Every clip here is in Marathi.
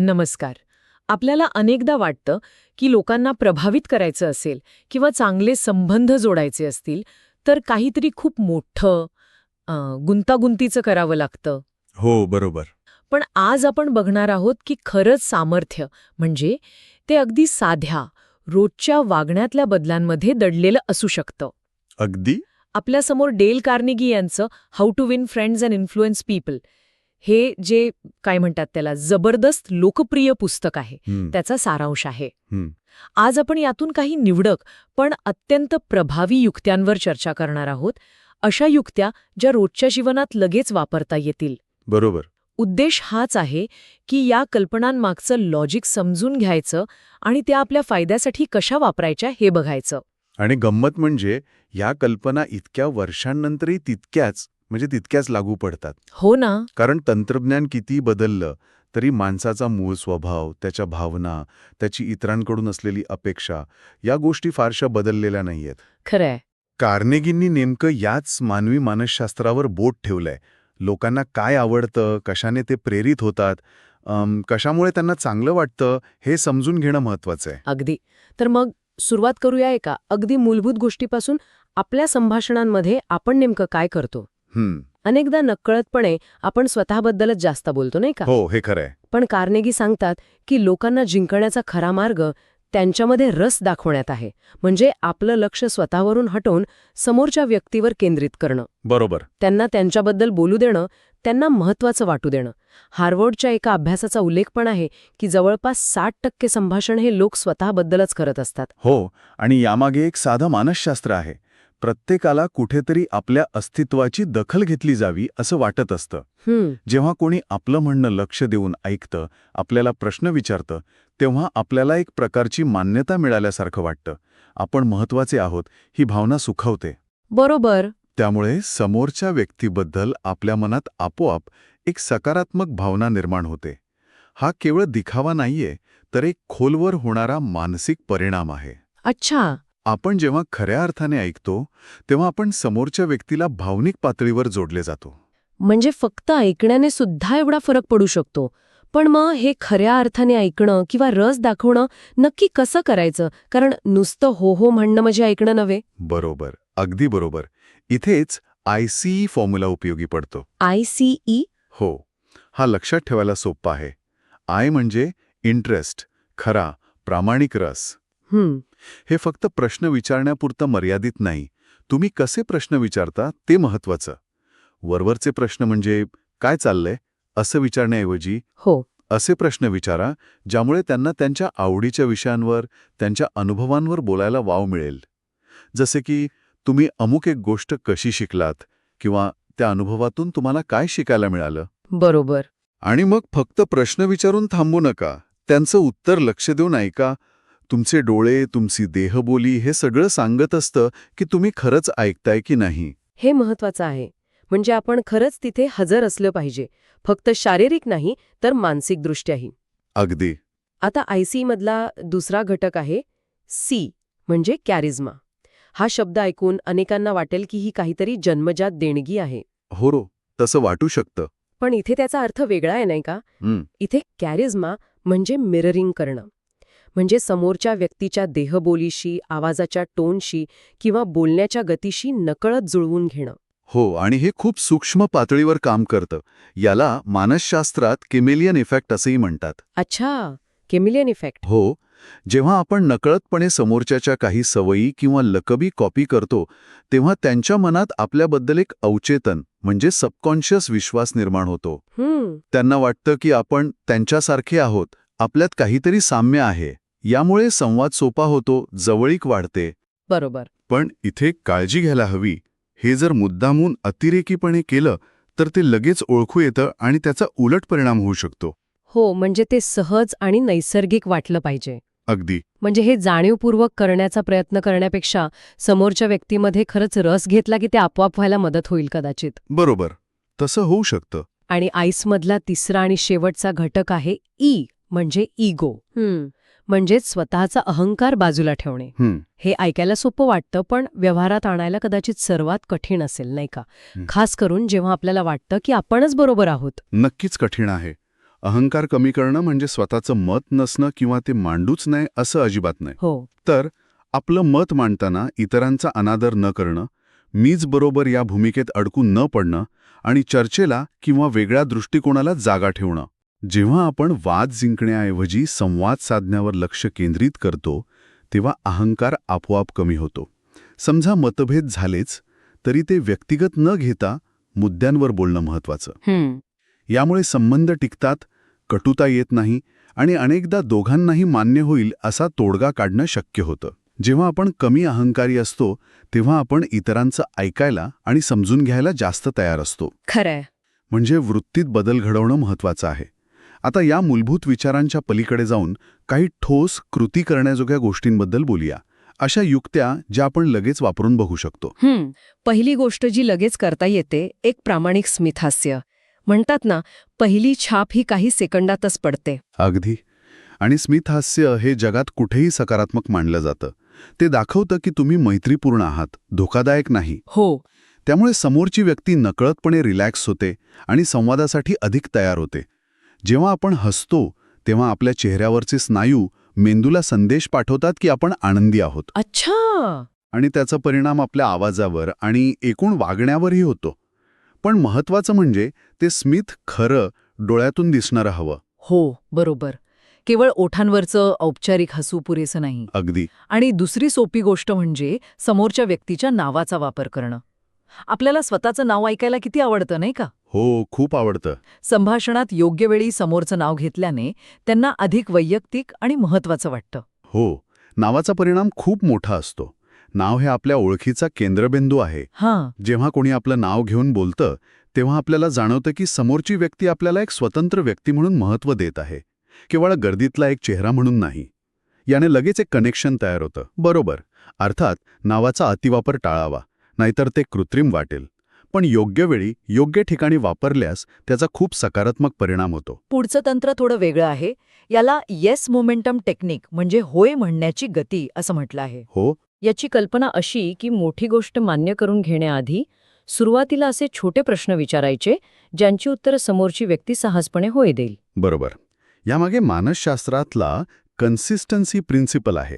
नमस्कार. आपल्याला अनेकदा वाटतं की लोकांना प्रभावित करायचं असेल किंवा चांगले संबंध जोडायचे असतील तर काहीतरी खूप मोठं गुंतागुंतीचं करावं लागतं. हो बरोबर. पण आज आपण बघणार आहोत की खरंच सामर्थ्य म्हणजे ते अगदी साध्या रोजच्या वागण्यातल्या बदलांमध्ये दडलेलं असू शकतं. अगदी? आपल्यासमोर डेल कार्नेगी यांचं how to win friends and influence people हे जे काय म्हणतात त्याला जबरदस्त लोकप्रिय पुस्तक आहे त्याचा सारांश आहे. आज आपण यातून काही निवडक पण अत्यंत प्रभावी युक्त्यांवर चर्चा करणार आहोत. अशा युक्त्या ज्या रोजच्या जीवनात लगेच वापरता येतील. बरोबर. उद्देश हाच आहे की या कल्पनांमागचं लॉजिक समजून घ्यायचं आणि त्या आपल्या फायद्यासाठी कशा वापरायच्या हे बघायचं. आणि गंमत म्हणजे या कल्पना इतक्या वर्षांनंतरही तितक्याच म्हणजे तितक्याच लागू पडतात. हो ना. कारण तंत्रज्ञान किती बदललं तरी माणसाचा मूळ स्वभाव त्याच्या भावना त्याची इतरांकडून असलेली अपेक्षा या गोष्टी फारशा बदललेल्या नाहीयेत. खरंय. कार्नेगींनी नेमकं याच मानवी मानसशास्त्रावर बोट ठेवलंय. लोकांना काय आवडतं कशाने ते प्रेरित होतात अम, कशामुळे त्यांना चांगलं वाटतं हे समजून घेणं महत्वाचं आहे अगदी. तर मग सुरुवात करूया एका अगदी मूलभूत गोष्टीपासून आपल्या संभाषणांमध्ये आपण नेमकं काय करतो? अनेकदा नकळतपणे आपण स्वतःबद्दलच जास्त बोलतो नाही का? हो हे खरंय. पण कार्नेगी सांगतात की लोकांना जिंकण्याचा खरा मार्ग त्यांच्यामध्ये रस दाखवण्यात आहे. म्हणजे आपलं लक्ष स्वतःवरून हटवून समोरच्या व्यक्तीवर केंद्रित करणं. बरोबर. त्यांना त्यांच्याबद्दल बोलू देणं त्यांना महत्वाचं वाटू देणं. हार्वर्डच्या एका अभ्यासाचा उल्लेख पण आहे की जवळपास साठ टक्के संभाषण हे लोक स्वतःबद्दलच करत असतात. हो आणि यामागे एक साधं मानसशास्त्र आहे. प्रत्येकाला कुठेतरी आपल्या अस्तित्वाची दखल घेतली जावी असं वाटत असतं. जेव्हा कोणी आपलं म्हणणं लक्ष देऊन ऐकतं आपल्याला प्रश्न विचारतं तेव्हा आपल्याला एक प्रकारची मान्यता मिळाल्यासारखं वाटतं. आपण महत्त्वाचे आहोत ही भावना सुखवते. बरोबर. त्यामुळे समोरच्या व्यक्तीबद्दल आपल्या मनात आपोआप एक सकारात्मक भावना निर्माण होते. हा केवळ दिखावा नाहीये तर एक खोलवर होणारा मानसिक परिणाम आहे. अच्छा. आपण जेव्हा खऱ्या अर्थाने ऐकतो तेव्हा आपण समोरच्या व्यक्तीला भावनिक पातळीवर जोडले जातो. म्हणजे फक्त ऐकण्याने सुद्धा एवढा फरक पडू शकतो. पण मग हे खऱ्या अर्थाने ऐकणं किंवा रस दाखवणं नक्की कसं करायचं? कारण नुसतं हो हो म्हणणं म्हणजे ऐकणं नव्हे. बरोबर. अगदी बरोबर. इथेच आयसीई फॉर्म्युला उपयोगी पडतो. I C E? हो. हा लक्षात ठेवायला सोप्पा आहे. आय म्हणजे इंटरेस्ट खरा प्रामाणिक रस. हे फक्त प्रश्न विचारण्यापुरतं मर्यादित नाही. तुम्ही कसे प्रश्न विचारता ते महत्वाचं वरवरचे प्रश्न म्हणजे काय चाललंय? असं विचारण्याऐवजी हो. असे प्रश्न विचारा ज्यामुळे त्यांना त्यांच्या आवडीच्या विषयांवर त्यांच्या अनुभवांवर बोलायला वाव मिळेल. जसे की तुम्ही अमुक एक गोष्ट कशी शिकलात किंवा त्या अनुभवातून तुम्हाला काय शिकायला मिळालं? बरोबर. आणि मग फक्त प्रश्न विचारून थांबू नका. त्यांचं उत्तर लक्ष देऊन ऐका तुमचे डोळे तुमची देहबोली हे सगळं सांगत असतं की तुम्ही खरंच ऐकताय की नाही. हे महत्वाचं आहे. म्हणजे आपण खरंच तिथे हजर असलं पाहिजे. फक्त शारीरिक नाही तर मानसिकदृष्ट्याही. अगदी. आता आयसी मधला दुसरा घटक आहे सी म्हणजे कॅरिझमा. हा शब्द ऐकून अनेकांना वाटेल की ही काहीतरी जन्मजात देणगी आहे. हो रो तसं वाटू शकतं. पण इथे त्याचा अर्थ वेगळा आहे नाही का? इथे कॅरिझमा म्हणजे मिररिंग करणं. म्हणजे समोरच्या व्यक्तीच्या देहबोलीशी आवाजाच्या टोनशी किंवा बोलण्याच्या गतीशी नकळत जुळवून घेणं. हो आणि हे खूप सूक्ष्म पातळीवर काम करतं. याला मानसशास्त्रात केमेलियन इफेक्ट असंही म्हणतात. अच्छा केमिलियन इफेक्ट. हो जेव्हा आपण नकळतपणे समोरच्याच्या काही सवयी किंवा लकबी कॉपी करतो तेव्हा त्यांच्या मनात आपल्याबद्दल एक अवचेतन म्हणजे सबकॉन्शियस विश्वास निर्माण होतो. त्यांना वाटतं की आपण त्यांच्यासारखे आहोत. आपल्यात काहीतरी साम्य आहे. यामुळे संवाद सोपा होतो जवळीक वाढते. बरोबर. पण इथे काळजी घ्यायला हवी. हे जर मुद्दामून अतिरेकीपणे केलं तर ते लगेच ओळखू येतं आणि त्याचा उलट परिणाम होऊ शकतो. हो म्हणजे ते सहज आणि नैसर्गिक वाटलं पाहिजे. अगदी. म्हणजे हे जाणीवपूर्वक करण्याचा प्रयत्न करण्यापेक्षा समोरच्या व्यक्तीमध्ये खरंच रस घेतला की ते आपोआप व्हायला मदत होईल कदाचित. बरोबर. तसं होऊ शकतं. आणि आईसमधला तिसरा आणि शेवटचा घटक आहे ई. म्हणजे इगो म्हणजेच स्वतःचा अहंकार बाजूला ठेवणे. हं, ऐकायला सोपं वाटतं पण व्यवहारात आणायला कदाचित सर्वात कठीण असेल नाही का. खास करून जेव्हा आपल्याला वाटतं की आपणच बरोबर आहोत. नक्कीच कठीण आहे. अहंकार कमी करणं म्हणजे स्वतःचं मत नसणं किंवा ते मांडूच नाही असं अजिबात नाही. हो. तर आपलं मत मांडताना इतरांचा अनादर न करणं मीच बरोबर या भूमिकेत अडकून न पडणं आणि चर्चेला किंवा वेगळ्या दृष्टिकोनाला जागा ठेवणं जेव्हा आपण वाद जिंकण्याऐवजी संवाद साधण्यावर लक्ष केंद्रित करतो तेव्हा अहंकार आपोआप कमी होतो. समजा मतभेद झालेच तरी ते व्यक्तिगत न घेता मुद्द्यांवर बोलणं महत्वाचं यामुळे संबंध टिकतात कटुता येत नाही आणि अनेकदा दोघांनाही मान्य होईल असा तोडगा काढणं शक्य होतं. जेव्हा आपण कमी अहंकारी असतो तेव्हा आपण इतरांचं ऐकायला आणि समजून घ्यायला जास्त तयार असतो. खरंय. म्हणजे वृत्तीत बदल घडवणं महत्वाचं आहे. आता या मूलभूत विचारांच्या पलीकडे जाऊन काही ठोस कृती करण्याजोग्या गोष्टींबद्दल बोलूया. अशा युक्त्या ज्या आपण लगेच वापरून बघू शकतो. पहिली गोष्ट जी लगेच करता येते एक प्रामाणिक स्मितहास्य. म्हणतात ना पहिली छाप ही काही सेकंदातच पडते. अगदी. आणि स्मितहास्य हे जगात कुठेही सकारात्मक मानलं जातं. ते दाखवतं की तुम्ही मैत्रीपूर्ण आहात धोकादायक नाही. हो. त्यामुळे समोरची व्यक्ती नकळतपणे रिलॅक्स होते आणि संवादासाठी अधिक तयार होते. जेव्हा आपण हसतो तेव्हा आपल्या चेहऱ्यावरचे स्नायू मेंदूला संदेश पाठवतात की आपण आनंदी आहोत. अच्छा! आणि त्याचा परिणाम आपल्या आवाजावर आणि एकूण वागण्यावरही होतो. पण महत्वाचं म्हणजे ते स्मित खरं डोळ्यातून दिसणारं हवं. हो बरोबर. केवळ ओठांवरचं औपचारिक हसू पुरेसं नाही. अगदी. आणि दुसरी सोपी गोष्ट म्हणजे समोरच्या व्यक्तीच्या नावाचा वापर करणं. आपल्याला स्वतःचं नाव ऐकायला किती आवडतं नाही का? हो खूप आवडतं. संभाषणात योग्य वेळी समोरचं नाव घेतल्याने त्यांना अधिक वैयक्तिक आणि महत्वाचं वाटतं. हो नावाचा परिणाम खूप मोठा असतो. नाव हे आपल्या ओळखीचा केंद्रबिंदू आहे. हां. जेव्हा कोणी आपलं नाव घेऊन बोलतं तेव्हा आपल्याला जाणवतं की समोरची व्यक्ती आपल्याला एक स्वतंत्र व्यक्ती म्हणून महत्त्व देत आहे. केवळ गर्दीतला एक चेहरा म्हणून नाही. याने लगेच एक कनेक्शन तयार होतं. बरोबर. अर्थात नावाचा अतिवापर टाळावा नाहीतर ते कृत्रिम वाटेल. पण योग्य वेळी योग्य ठिकाणी वापरल्यास त्याचा खूप सकारात्मक परिणाम होतो. पुढचं तंत्र थोडं वेगळं आहे. याला येस मोमेंटम टेक्निक म्हणजे होय म्हणण्याची गती असं म्हटलं आहे. हो. याची कल्पना अशी की मोठी गोष्ट मान्य करून घेण्याआधी सुरुवातीला असे छोटे प्रश्न विचारायचे ज्यांची उत्तरं समोरची व्यक्ती सहजपणे होय देईल. बरोबर. यामागे मानसशास्त्रातला कन्सिस्टन्सी प्रिन्सिपल आहे.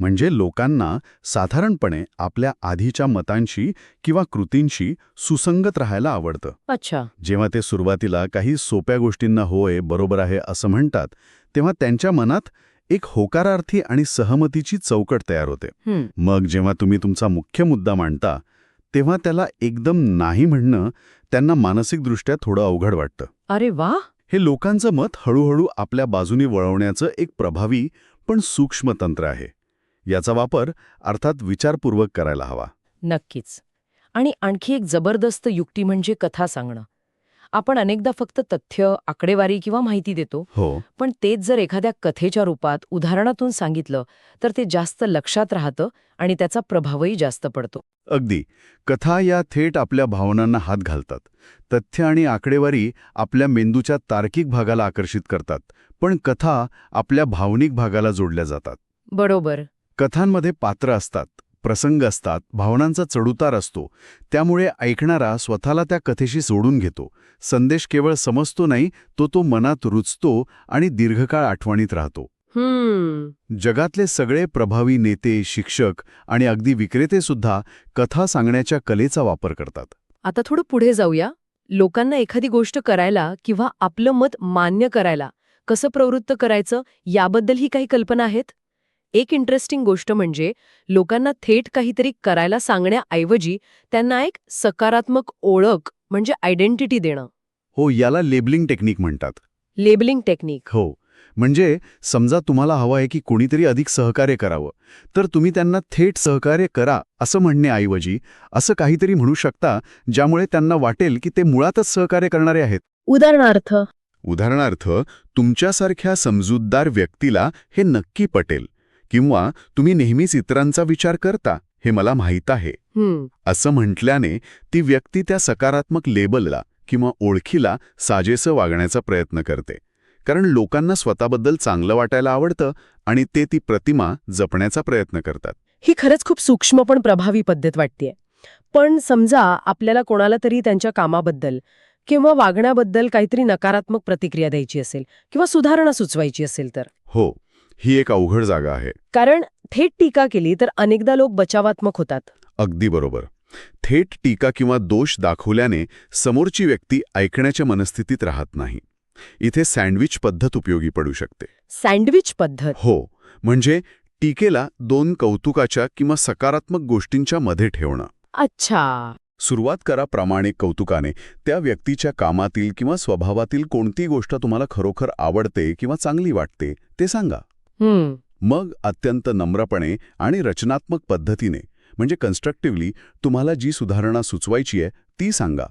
म्हणजे लोकांना साधारणपणे आपल्या आधीच्या मतांशी किंवा कृतींशी सुसंगत राहायला आवडतं. अच्छा. जेव्हा ते सुरुवातीला काही सोप्या गोष्टींना होय बरोबर आहे असं म्हणतात तेव्हा त्यांच्या मनात एक होकारार्थी आणि सहमतीची चौकट तयार होते. मग जेव्हा तुम्ही तुमचा मुख्य मुद्दा मांडता तेव्हा त्याला एकदम नाही म्हणणं त्यांना मानसिकदृष्ट्या थोडं अवघड वाटतं. अरे वा! हे लोकांचं मत हळूहळू आपल्या बाजूनी वळवण्याचं एक प्रभावी पण सूक्ष्म तंत्र आहे. याचा वापर अर्थात विचारपूर्वक करायला हवा. नक्कीच. आणि आणखी एक जबरदस्त युक्ती म्हणजे कथा सांगणं. आपण अनेकदा फक्त तथ्य आकडेवारी किंवा माहिती देतो हो. पण तेच जर एखाद्या कथेच्या रूपात उदाहरणातून सांगितलं तर ते जास्त लक्षात राहतं आणि त्याचा प्रभावही जास्त पडतो. अगदी. कथा या थेट आपल्या भावनांना हात घालतात. तथ्य आणि आकडेवारी आपल्या मेंदूच्या तार्किक भागाला आकर्षित करतात पण कथा आपल्या भावनिक भागाला जोडल्या जातात. बरोबर. कथांमध्ये पात्र असतात प्रसंग असतात भावनांचा चढउतार असतो. त्यामुळे ऐकणारा स्वतःला त्या कथेशी जोडून घेतो. संदेश केवळ समजतो नाही तो तो मनात रुचतो आणि दीर्घकाळ आठवणीत राहतो. जगातले सगळे प्रभावी नेते शिक्षक आणि अगदी विक्रेते सुद्धा कथा सांगण्याच्या कलेचा वापर करतात. आता थोडं पुढे जाऊया. लोकांना एखादी गोष्ट करायला किंवा आपलं मत मान्य करायला कसं प्रवृत्त करायचं याबद्दलही काही कल्पना आहेत? एक इंटरेस्टिंग गोष्ट म्हणजे लोकांना थेट काहीतरी करायला सांगण्याऐवजी त्यांना एक सकारात्मक ओळख म्हणजे आयडेंटिटी देणं. हो याला लेबलिंग टेक्निक म्हणतात. लेबलिंग टेक्निक हो म्हणजे समजा तुम्हाला हवं आहे की कोणीतरी अधिक सहकार्य करावं तर तुम्ही त्यांना थेट सहकार्य करा असं म्हणण्याऐवजी असं काहीतरी म्हणू शकता ज्यामुळे त्यांना वाटेल की ते मुळातच सहकार्य करणारे आहेत. उदाहरणार्थ. उदाहरणार्थ तुमच्यासारख्या समजूतदार व्यक्तीला हे नक्की पटेल. किंवा तुम्ही नेहमीच इतरांचा विचार करता हे मला माहीत आहे. असं म्हटल्याने ती व्यक्ती त्या सकारात्मक लेबलला किंवा ओळखीला साजेसं वागण्याचा प्रयत्न करते. कारण लोकांना स्वतःबद्दल चांगलं वाटायला आवडतं आणि ते ती प्रतिमा जपण्याचा प्रयत्न करतात. ही खरंच खूप सूक्ष्म पण प्रभावी पद्धत वाटतेय. पण समजा आपल्याला कोणाला तरी त्यांच्या कामाबद्दल किंवा वागण्याबद्दल काहीतरी नकारात्मक प्रतिक्रिया द्यायची असेल किंवा सुधारणा सुचवायची असेल तर? हो. ही एक अवघड जागा आहे. कारण थेट टीका केली तर अनेकदा लोक बचावात्मक होतात. अगदी बरोबर. थेट टीका किंवा दोष दाखवल्याने समोरची व्यक्ती ऐकण्याच्या मनस्थितीत राहत नाही. इथे सँडविच पद्धत उपयोगी पडू शकते. सँडविच पद्धत? हो म्हणजे टीकेला दोन कौतुकाच्या किंवा सकारात्मक गोष्टींच्या मध्ये ठेवणं. अच्छा. सुरुवात करा प्रामाणिक कौतुकाने. त्या व्यक्तीच्या कामातील किंवा स्वभावातील कोणती गोष्ट तुम्हाला खरोखर आवडते किंवा चांगली वाटते ते सांगा. मग अत्यंत नम्रपणे आणि रचनात्मक पद्धतीने म्हणजे कन्स्ट्रक्टिव्हली तुम्हाला जी सुधारणा सुचवायची आहे ती सांगा.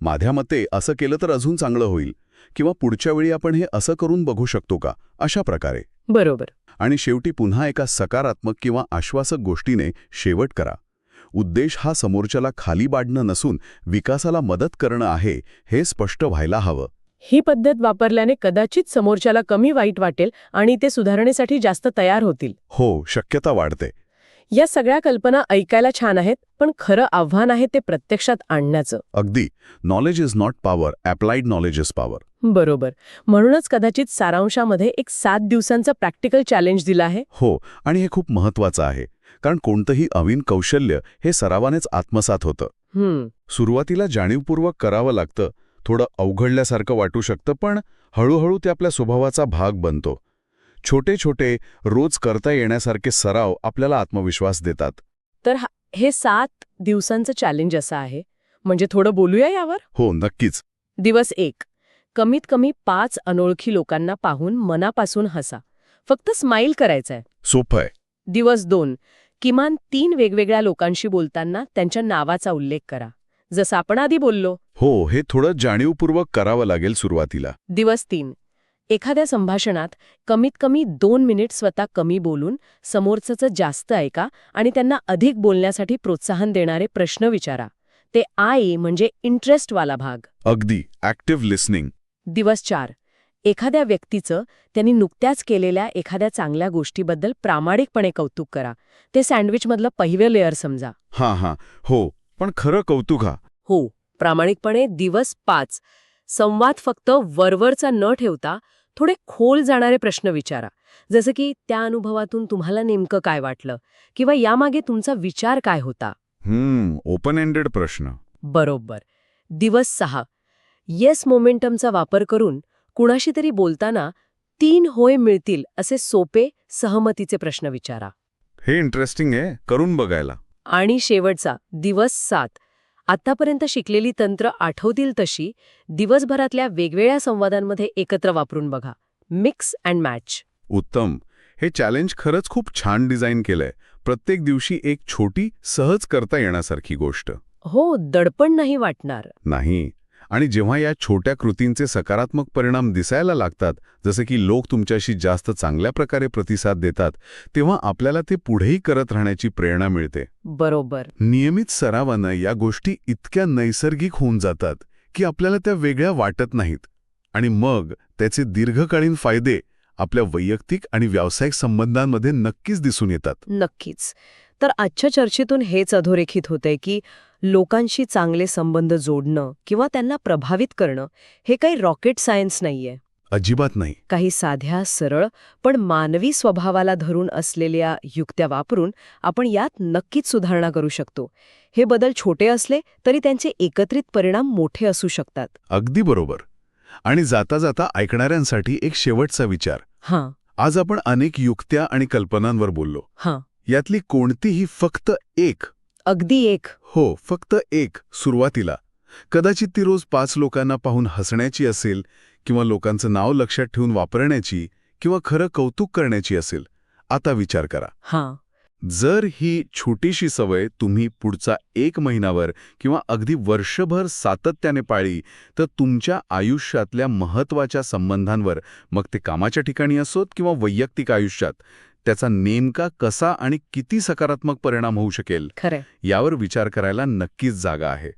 माझ्या मते असं केलं तर अजून चांगलं होईल किंवा पुढच्या वेळी आपण हे असं करून बघू शकतो का अशा प्रकारे. बरोबर. आणि शेवटी पुन्हा एका सकारात्मक किंवा आश्वासक गोष्टीने शेवट करा. उद्देश हा समोरच्याला खाली पाडणं नसून विकासाला मदत करणं आहे हे स्पष्ट व्हायला हवं. ही पद्धत वापरल्याने कदाचित समोरच्याला कमी वाईट वाटेल आणि ते सुधारणेसाठी जास्त तयार होतील. हो शक्यता वाढते. या सगळ्या कल्पना ऐकायला छान आहेत पण खरं आव्हान आहे ते प्रत्यक्षात आणण्याचं. अगदी. Knowledge is not power applied knowledge is power बरोबर. म्हणूनच कदाचित सारांशामध्ये एक सात दिवसांचं प्रॅक्टिकल चॅलेंज दिलं आहे. हो आणि हे खूप महत्वाचं आहे कारण कोणतंही अवीन कौशल्य हे सरावानेच आत्मसात होतं. हम्म. सुरुवातीला जाणीवपूर्वक करावं लागतं थोडं अवघडल्यासारखं वाटू शकतं पण हळूहळू ते आपल्या स्वभावाचा भाग बनतो. छोटे छोटे रोज करता येण्यासारखे सराव आपल्याला आत्मविश्वास देतात. तर हा- सात दिवसांचं चॅलेंज असं आहे. म्हणजे थोडं बोलूया यावर? हो नक्कीच. दिवस एक. कमीत कमी पाच अनोळखी लोकांना पाहून मनापासून हसा. फक्त स्माईल करायचंय. सोपं आहे. दिवस दोन. किमान तीन वेगवेगळ्या लोकांशी बोलताना त्यांच्या नावाचा उल्लेख करा. जसं आपण आधी बोललो हो हे थोडं जाणीवपूर्वक करावं लागेल सुरुवातीला. दिवस तीन. एखाद्या संभाषणात कमीत कमी दोन मिनिट स्वतः कमी बोलून समोरचं जास्त ऐका आणि त्यांना अधिक बोलण्यासाठी प्रोत्साहन देणारे प्रश्न विचारा. ते आई म्हणजे इंटरेस्टवाला भाग. अगदी ॲक्टिव्ह लिस्निंग. दिवस चार. एखाद्या व्यक्तीचं त्यांनी नुकत्याच केलेल्या एखाद्या चांगल्या गोष्टीबद्दल प्रामाणिकपणे कौतुक करा. ते सँडविचमधलं पहिलं लेअर समजा. हां हां. हो पण खरं कौतुक हा. हो. प्रामाणिकपणे दिवस पाच. संवाद फक्त वरवरचा न ठेवता थोडे खोल जाणारे प्रश्न विचारा. जसं की त्या अनुभवातून तुम्हाला नेमकं काय वाटलं? किंवा यामागे तुमचा विचार काय होता? हम्म ओपन एंडेड प्रश्न. बरोबर. दिवस सहा. येस मोमेंटमचा वापर करून कुणाशी तरी बोलताना तीन होय मिळतील असे सोपे सहमतीचे प्रश्न विचारा. हे इंटरेस्टिंग आहे करून बघायला. आणि शेवटचा दिवस सात. आतापर्यंत शिकलेली तंत्र आठवतील तशी दिवसभरातल्या वेगवेगळ्या संवादांमध्ये एकत्र वापरून बघा. Mix and match. उत्तम. हे चॅलेंज खरंच खूप छान डिझाईन केलंय. प्रत्येक दिवशी एक छोटी सहज करता येण्यासारखी गोष्ट. हो दडपण नाही वाटणार. नाही. आणि जेव्हा या छोट्या कृतींचे सकारात्मक परिणाम दिसायला लागतात जसे की लोक तुमच्याशी जास्त चांगल्या प्रकारे प्रतिसाद देतात तेव्हा आपल्याला ते पुढेही करत राहण्याची प्रेरणा मिळते. बरोबर. नियमित सरावानं या गोष्टी इतक्या नैसर्गिक होऊन जातात की आपल्याला त्या वेगळ्या वाटत नाहीत. आणि मग त्याचे दीर्घकालीन फायदे आपल्या वैयक्तिक आणि व्यावसायिक संबंधांमध्ये नक्कीच दिसून येतात. नक्कीच. तर आजच्या चर्चेतून हेच अधोरेखित होतंय की लोकांशी चांगले संबंध जोडणं किंवा त्यांना प्रभावित करणं हे काही रॉकेट सायन्स नाहीये. अजिबात नाही. काही साध्या सरळ पण मानवी स्वभावाला धरून असलेल्या युक्त्या वापरून आपण यात नक्कीच सुधारणा करू शकतो. हे बदल छोटे असले तरी त्यांचे एकत्रित परिणाम मोठे असू शकतात. अगदी बरोबर. आणि जाता जाता ऐकणाऱ्यांसाठी एक शेवटचा विचार. हां. आज आपण अनेक युक्त्या आणि कल्पनांवर बोललो. हां. यातली कोणतीही फक्त एक अगदी एक. हो फक्त एक सुरुवातीला. कदाचित ती रोज पाच लोकांना पाहून हसण्याची असेल किंवा लोकांचं नाव लक्षात ठेवून वापरण्याची किंवा खरं कौतुक करण्याची असेल आता विचार करा. हां. जर ही छोटीशी सवय तुम्ही पुढचा एक महिनाभर किंवा अगदी वर्षभर सातत्याने पाळली तर तुमच्या आयुष्यातल्या महत्त्वाच्या संबंधांवर मग ते कामाच्या ठिकाणी असोत किंवा वैयक्तिक आयुष्यात त्याचा नेमका कसा आणि किती सकारात्मक परिणाम होऊ शकेल यावर विचार करायला नक्कीच जागा आहे.